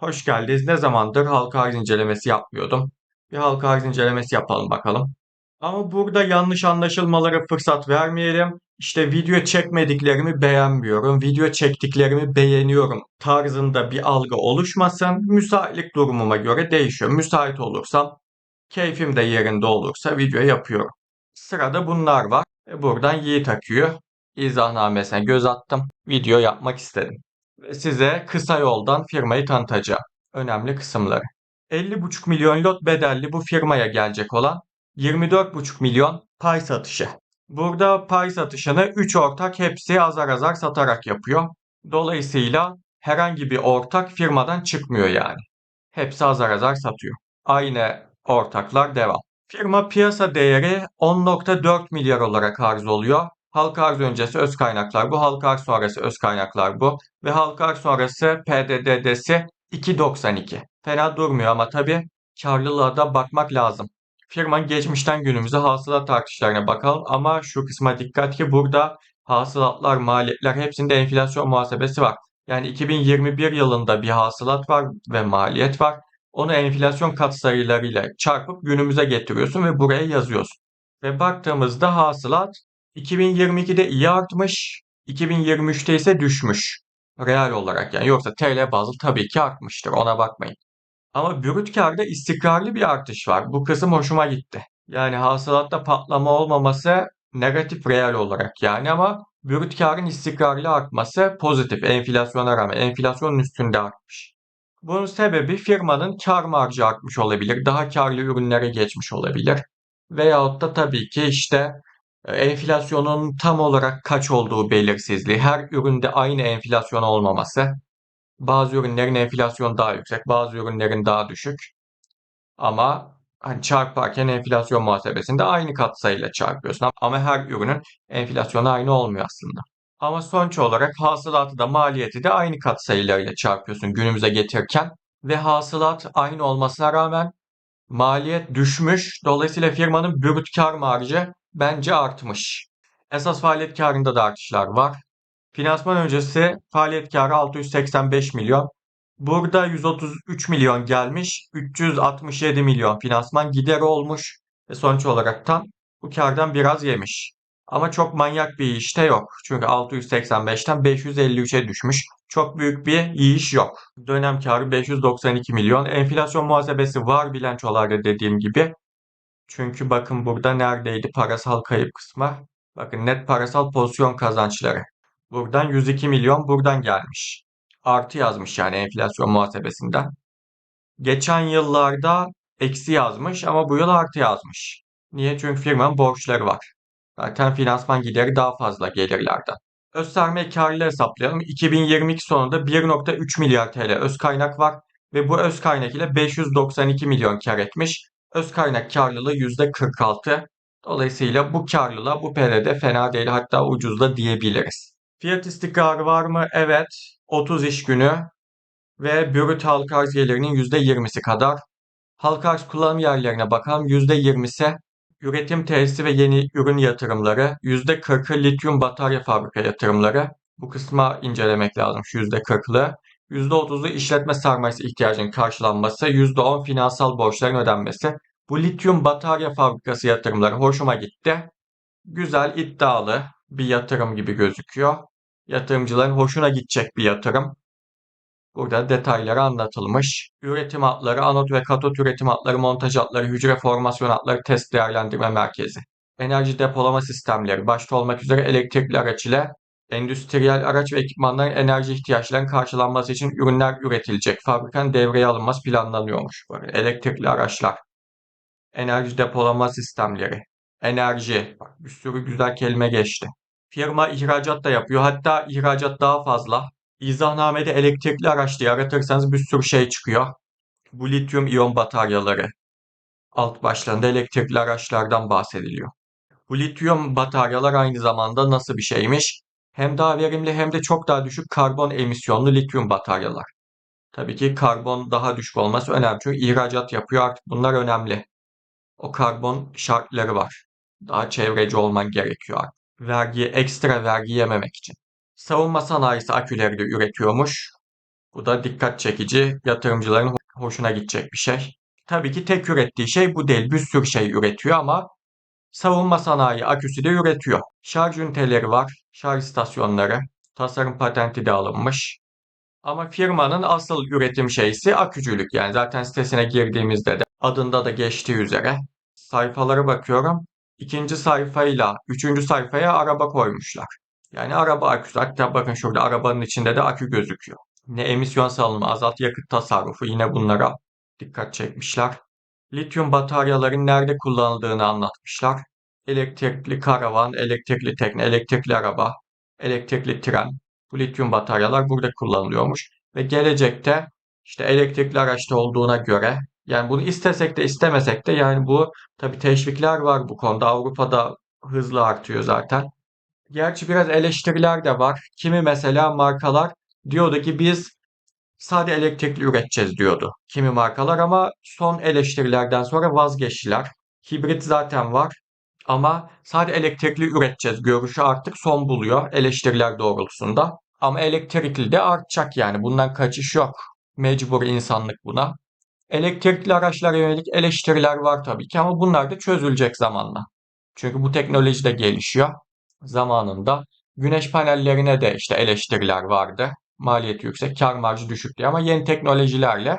hoş geldiniz. Ne zamandır halka arz incelemesi yapmıyordum. Bir halka arz incelemesi yapalım bakalım. Ama burada yanlış anlaşılmalara fırsat vermeyelim. İşte video çekmediklerimi beğenmiyorum, video çektiklerimi beğeniyorum tarzında bir algı oluşmasın. Müsaitlik durumuma göre değişiyor. Müsait olursam, keyfim de yerinde olursa video yapıyorum. Sırada bunlar var. E buradan Yiğit akıyor. İzahnamesine göz attım. Video yapmak istedim ve size kısa yoldan firmayı tanıtacağım. Önemli kısımları. 50,5 milyon lot bedelli bu firmaya gelecek olan 24,5 milyon pay satışı. Burada pay satışını 3 ortak hepsi azar azar satarak yapıyor. Dolayısıyla herhangi bir ortak firmadan çıkmıyor yani. Hepsi azar azar satıyor. Aynı ortaklar devam. Firma piyasa değeri 10.4 milyar olarak arz oluyor. Halka arz öncesi öz kaynaklar bu, halka arz sonrası öz kaynaklar bu ve halka arz sonrası PDD'si 2.92. Fena durmuyor ama tabii karlılığa da bakmak lazım. Firmanın geçmişten günümüze hasılat artışlarına bakalım ama şu kısma dikkat ki burada hasılatlar, maliyetler hepsinde enflasyon muhasebesi var. Yani 2021 yılında bir hasılat var ve maliyet var. Onu enflasyon katsayılarıyla çarpıp günümüze getiriyorsun ve buraya yazıyorsun. Ve baktığımızda hasılat 2022'de iyi artmış, 2023'te ise düşmüş. Reel olarak yani yoksa TL bazlı tabii ki artmıştır ona bakmayın. Ama brüt karda istikrarlı bir artış var. Bu kısım hoşuma gitti. Yani hasılatta patlama olmaması negatif reel olarak yani ama brüt karın istikrarlı artması pozitif enflasyona rağmen enflasyonun üstünde artmış. Bunun sebebi firmanın kar marjı artmış olabilir, daha karlı ürünlere geçmiş olabilir. Veyahut da tabii ki işte enflasyonun tam olarak kaç olduğu belirsizliği, her üründe aynı enflasyon olmaması, bazı ürünlerin enflasyonu daha yüksek, bazı ürünlerin daha düşük. Ama hani çarparken enflasyon muhasebesinde aynı katsayıyla çarpıyorsun. Ama her ürünün enflasyonu aynı olmuyor aslında. Ama sonuç olarak hasılatı da maliyeti de aynı katsayılarıyla çarpıyorsun günümüze getirirken. Ve hasılat aynı olmasına rağmen maliyet düşmüş. Dolayısıyla firmanın brüt kar marjı bence artmış. Esas faaliyet karında da artışlar var. Finansman öncesi faaliyet karı 685 milyon. Burada 133 milyon gelmiş. 367 milyon finansman gideri olmuş. Ve sonuç olarak tam bu kardan biraz yemiş. Ama çok manyak bir iş de yok. Çünkü 685'ten 553'e düşmüş. Çok büyük bir iş yok. Dönem karı 592 milyon. Enflasyon muhasebesi var bilançolarda dediğim gibi. Çünkü bakın burada neredeydi parasal kayıp kısmı. Bakın net parasal pozisyon kazançları. Buradan 102 milyon buradan gelmiş. Artı yazmış yani enflasyon muhasebesinden. Geçen yıllarda eksi yazmış ama bu yıl artı yazmış. Niye? Çünkü firmanın borçları var. Zaten finansman gideri daha fazla gelirlerden. Öz sermaye karlılığı hesaplayalım. 2022 sonunda 1.3 milyar TL öz kaynak var ve bu öz kaynak ile 592 milyon kar etmiş. Öz kaynak karlılığı %46. Dolayısıyla bu karlılığa bu PR'de fena değil hatta ucuz da diyebiliriz. Fiyat istikrarı var mı? Evet. 30 iş günü ve brüt halka arz gelirinin %20'si kadar. Halka arz kullanım yerlerine bakalım. %20'si üretim tesisi ve yeni ürün yatırımları. %40'ı lityum batarya fabrika yatırımları. Bu kısma incelemek lazım şu %40'lı. %30'u işletme sermayesi ihtiyacının karşılanması, %10 finansal borçların ödenmesi. Bu lityum batarya fabrikası yatırımları hoşuma gitti. Güzel, iddialı bir yatırım gibi gözüküyor. Yatırımcıların hoşuna gidecek bir yatırım. Burada detayları anlatılmış. Üretim hatları, anot ve katot üretim hatları, montaj hatları, hücre formasyon hatları, test değerlendirme merkezi. Enerji depolama sistemleri, başta olmak üzere elektrikli araç ile endüstriyel araç ve ekipmanların enerji ihtiyaçlarının karşılanması için ürünler üretilecek. Fabrikanın devreye alınması planlanıyormuş. Böyle elektrikli araçlar, enerji depolama sistemleri, enerji. Bak bir sürü güzel kelime geçti. Firma ihracat da yapıyor. Hatta ihracat daha fazla. İzahnamede elektrikli araç diye aratırsanız bir sürü şey çıkıyor. Bu lityum iyon bataryaları. Alt başlarında elektrikli araçlardan bahsediliyor. Bu lityum bataryalar aynı zamanda nasıl bir şeymiş? Hem daha verimli hem de çok daha düşük karbon emisyonlu lityum bataryalar. Tabii ki karbon daha düşük olması önemli çünkü ihracat yapıyor artık bunlar önemli. O karbon şartları var. Daha çevreci olman gerekiyor artık. Vergi, ekstra vergi yememek için. Savunma sanayisi aküleri de üretiyormuş. Bu da dikkat çekici, yatırımcıların hoşuna gidecek bir şey. Tabii ki tek ürettiği şey bu değil. Bir sürü şey üretiyor ama savunma sanayi aküsü de üretiyor. Şarj üniteleri var, şarj istasyonları, tasarım patenti de alınmış. Ama firmanın asıl üretim şeysi akücülük. Yani zaten sitesine girdiğimizde de adında da geçtiği üzere sayfalara bakıyorum. İkinci sayfayla üçüncü sayfaya araba koymuşlar. Yani araba aküsü. Hatta bakın şurada arabanın içinde de akü gözüküyor. Yine emisyon salımı, azalt yakıt tasarrufu yine bunlara dikkat çekmişler. Lityum bataryaların nerede kullanıldığını anlatmışlar. Elektrikli karavan, elektrikli tekne, elektrikli araba, elektrikli tren. Bu lityum bataryalar burada kullanılıyormuş. Ve gelecekte işte elektrikli araçta olduğuna göre yani bunu istesek de istemesek de yani bu tabii teşvikler var bu konuda. Avrupa'da hızlı artıyor zaten. Gerçi biraz eleştiriler de var. Kimi mesela markalar diyordu ki biz sadece elektrikli üreteceğiz diyordu. Kimi markalar ama son eleştirilerden sonra vazgeçtiler. Hibrit zaten var ama sadece elektrikli üreteceğiz görüşü artık son buluyor eleştiriler doğrultusunda. Ama elektrikli de artacak yani bundan kaçış yok. Mecbur insanlık buna. Elektrikli araçlara yönelik eleştiriler var tabii ki ama bunlar da çözülecek zamanla. Çünkü bu teknoloji de gelişiyor. Zamanında güneş panellerine de işte eleştiriler vardı. Maliyeti yüksek, kar marjı düşük diye ama yeni teknolojilerle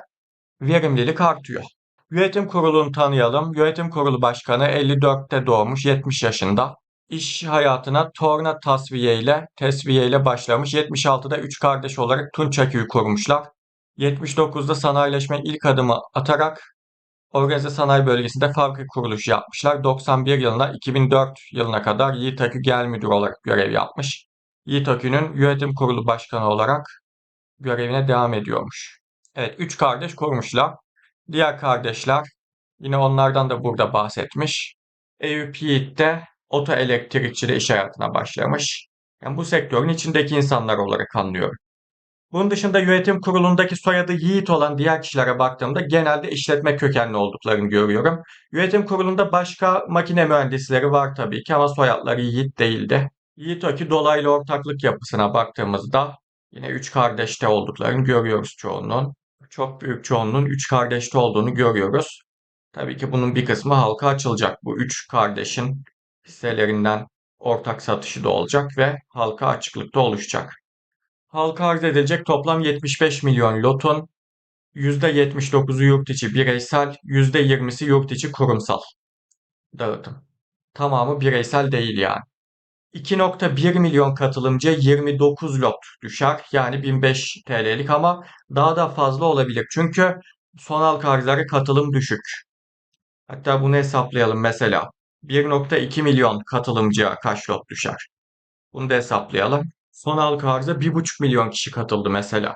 verimlilik artıyor. Yönetim kurulunu tanıyalım. Yönetim kurulu başkanı 54'te doğmuş, 70 yaşında. İş hayatına torna tasfiye ile, tesviye ile başlamış. 76'da 3 kardeş olarak Tunçakü'yü kurmuşlar. 79'da sanayileşme ilk adımı atarak organize sanayi bölgesinde fabrika kuruluşu yapmışlar. 91 yılına 2004 yılına kadar Yiğit Akü Genel Müdür olarak görev yapmış. Yiğit Akü'nün yönetim kurulu başkanı olarak görevine devam ediyormuş. Evet, üç kardeş kurmuşlar. Diğer kardeşler yine onlardan da burada bahsetmiş. Eyüp Yiğit de oto elektrikçide iş hayatına başlamış. Yani bu sektörün içindeki insanlar olarak anlıyorum. Bunun dışında yönetim kurulundaki soyadı Yiğit olan diğer kişilere baktığımda genelde işletme kökenli olduklarını görüyorum. Yönetim kurulunda başka makine mühendisleri var tabii ki ama soyadları Yiğit değildi. Yiğit Ökü dolaylı ortaklık yapısına baktığımızda yine üç kardeşte olduklarını görüyoruz çoğunluğun. Çok büyük çoğunluğun üç kardeşte olduğunu görüyoruz. Tabii ki bunun bir kısmı halka açılacak. Bu üç kardeşin hisselerinden ortak satışı da olacak ve halka açıklıkta oluşacak. Halka arz edilecek toplam 75 milyon lotun %79'u yurt içi bireysel, %20'si yurt içi kurumsal dağıtım. Tamamı bireysel değil yani. 2.1 milyon katılımcıya 29 lot düşer. Yani 1005 TL'lik ama daha da fazla olabilir. Çünkü son halka arzlara katılım düşük. Hatta bunu hesaplayalım mesela. 1.2 milyon katılımcıya kaç lot düşer? Bunu da hesaplayalım. Son halka arıza 1.5 milyon kişi katıldı mesela.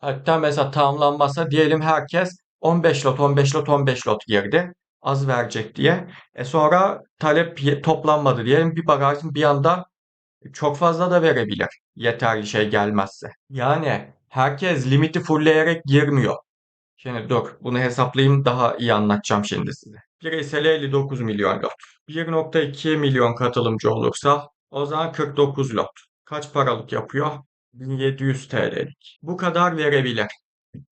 Hatta mesela tamamlanmasa diyelim herkes 15 lot 15 lot 15 lot girdi. Az verecek diye. E sonra talep toplanmadı diyelim bir bakarsın bir anda çok fazla da verebilir. Yeterli şey gelmezse. Yani herkes limiti fullleyerek girmiyor. Şimdi dur bunu hesaplayayım daha iyi anlatacağım şimdi size. Bireysel 59 milyon lot. 1.2 milyon katılımcı olursa o zaman 49 lot. Kaç paralık yapıyor? 1700 TL'lik. Bu kadar verebilir.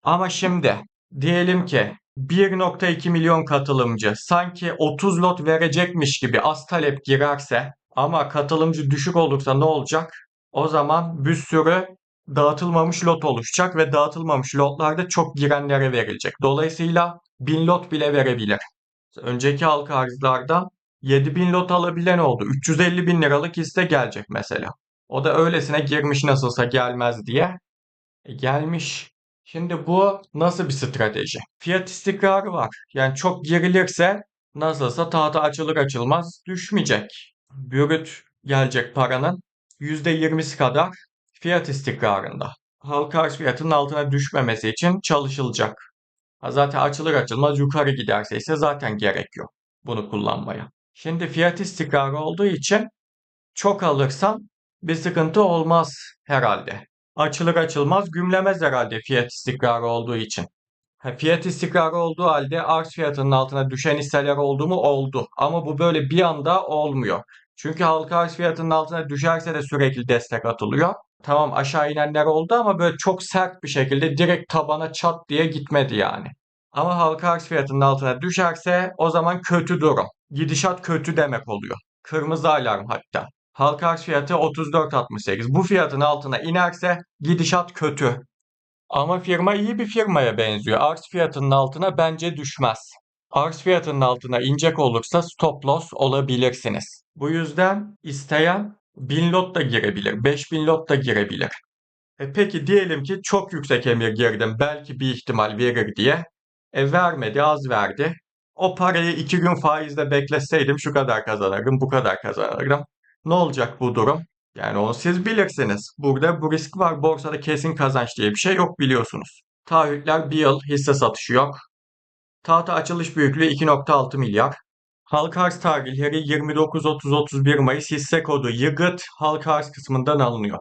Ama şimdi diyelim ki 1.2 milyon katılımcı sanki 30 lot verecekmiş gibi az talep girerse ama katılımcı düşük olursa ne olacak? O zaman bir sürü dağıtılmamış lot oluşacak ve dağıtılmamış lotlarda çok girenlere verilecek. Dolayısıyla 1000 lot bile verebilir. Önceki halka arzlardan 7000 lot alabilen oldu. 350 bin liralık hisse gelecek mesela. O da öylesine girmiş nasılsa gelmez diye. E, gelmiş. Şimdi bu nasıl bir strateji? Fiyat istikrarı var. Yani çok girilirse nasılsa tahta açılır açılmaz düşmeyecek. Bürüt gelecek paranın %20'si kadar fiyat istikrarında. Halka arz fiyatının altına düşmemesi için çalışılacak. Zaten açılır açılmaz yukarı giderse ise zaten gerek yok bunu kullanmaya. Şimdi fiyat istikrarı olduğu için çok alırsam bir sıkıntı olmaz herhalde. Açılır açılmaz gümlemez herhalde fiyat istikrarı olduğu için. Fiyat istikrarı olduğu halde arz fiyatının altına düşen hisseler oldu mu? Oldu. Ama bu böyle bir anda olmuyor. Çünkü halka arz fiyatının altına düşerse de sürekli destek atılıyor. Tamam aşağı inenler oldu ama böyle çok sert bir şekilde direkt tabana çat diye gitmedi yani. Ama halka arz fiyatının altına düşerse o zaman kötü durum. Gidişat kötü demek oluyor. Kırmızı alarm hatta. Halka arz fiyatı 34.68. Bu fiyatın altına inerse gidişat kötü. Ama firma iyi bir firmaya benziyor. Arz fiyatının altına bence düşmez. Arz fiyatının altına inecek olursa stop loss olabilirsiniz. Bu yüzden isteyen 1000 lot da girebilir, 5000 lot da girebilir. E peki diyelim ki çok yüksek emir girdim belki bir ihtimal verir diye. E vermedi az verdi. O parayı iki gün faizle bekleseydim şu kadar kazanırdım bu kadar kazanırdım. Ne olacak bu durum? Yani onu siz bilirsiniz. Burada bu risk var. Borsada kesin kazanç diye bir şey yok biliyorsunuz. Taahhütler bir yıl hisse satışı yok. Tahta açılış büyüklüğü 2.6 milyar. Halka arz tarihleri 29-30-31 Mayıs hisse kodu YGıt halka arz kısmından alınıyor.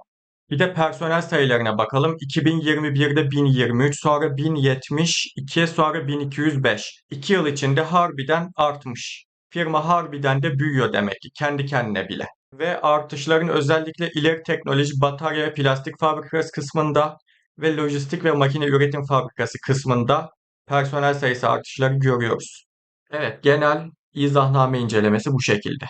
Bir de personel sayılarına bakalım. 2021'de 1023, sonra 1072, sonra 1205. 2 yıl içinde harbiden artmış. Firma harbiden de büyüyor demek ki kendi kendine bile. Ve artışların özellikle ileri teknoloji batarya ve plastik fabrikası kısmında ve lojistik ve makine üretim fabrikası kısmında personel sayısı artışları görüyoruz. Evet genel izahname incelemesi bu şekilde.